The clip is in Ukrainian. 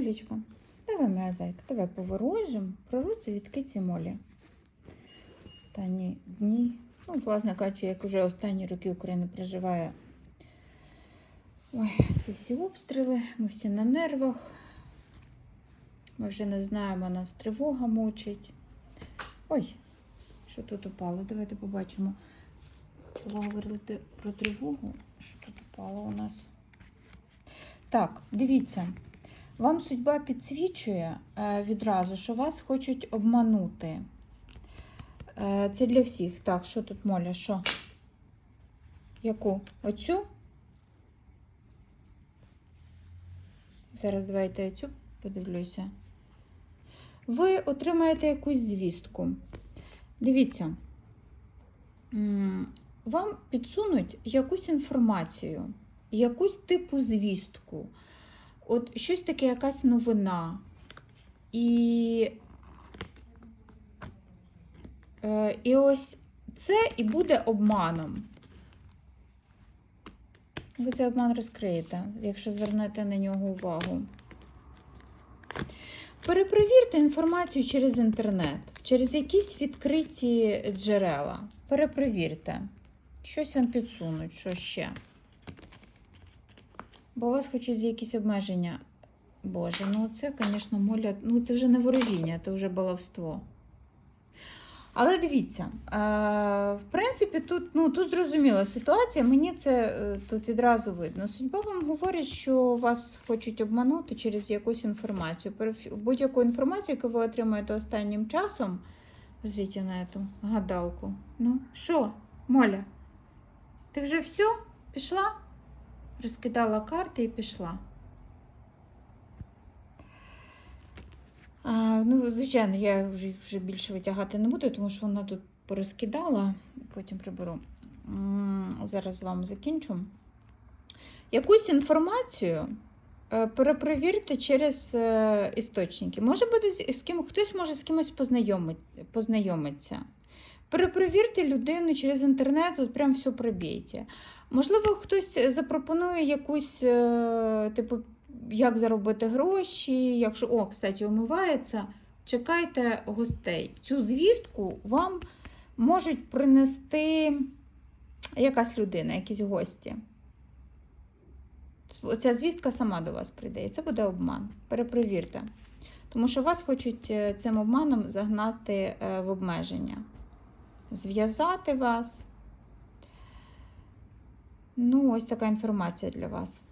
Молічка, давай, моя зайка, давай поворожимо пророцю від киці Молі. Останні дні, ну, власне кажучи, як вже останні роки Україна проживає ой, ці всі обстріли, ми всі на нервах. Ми вже не знаємо, нас тривога мучить. Ой, що тут упало? Давайте побачимо. Хотіла говорити про тривогу. Що тут упало у нас? Так, дивіться. Вам судьба підсвічує е, відразу, що вас хочуть обманути. Е, це для всіх. Так, що тут моля? Що? Яку? Оцю? Зараз давайте я цю подивлюся. Ви отримаєте якусь звістку. Дивіться, вам підсунуть якусь інформацію, якусь типу звістку. От щось таке, якась новина. І, е, і ось це і буде обманом. Ви цей обман розкриєте, якщо звернете на нього увагу. Перепровірте інформацію через інтернет, через якісь відкриті джерела. Перепровірте. Щось вам підсунуть, що ще. Бо у вас з якісь обмеження. Боже, ну це, звісно, моля, ну це вже не ворожіння, це вже баловство. Але дивіться, в принципі, тут, ну, тут зрозуміла ситуація, мені це е, тут відразу видно. Судьба вам говорить, що вас хочуть обманути через якусь інформацію. Будь-яку інформацію, яку ви отримаєте останнім часом, звідти на цю гадалку. Ну, що, Моля, ти вже все? Пішла? Розкидала карти і пішла. А, ну, звичайно, я вже, вже більше витягати не буду, тому що вона тут порозкидала, потім приберу. Зараз з вами закінчу. Якусь інформацію е, перепровірте через е, істочники. Може бути з, ким, хтось може з кимось познайомить, познайомитися. Перепровірте людину через інтернет, от прям все пробійте. Можливо, хтось запропонує якусь, е, типу, як заробити гроші, якщо, о, кстати, умивається, чекайте гостей. Цю звістку вам можуть принести якась людина, якісь гості. Ця звістка сама до вас прийде, і це буде обман. Перепровірте. Тому що вас хочуть е, цим обманом загнати е, в обмеження, зв'язати вас. Ну, ось така інформація для вас.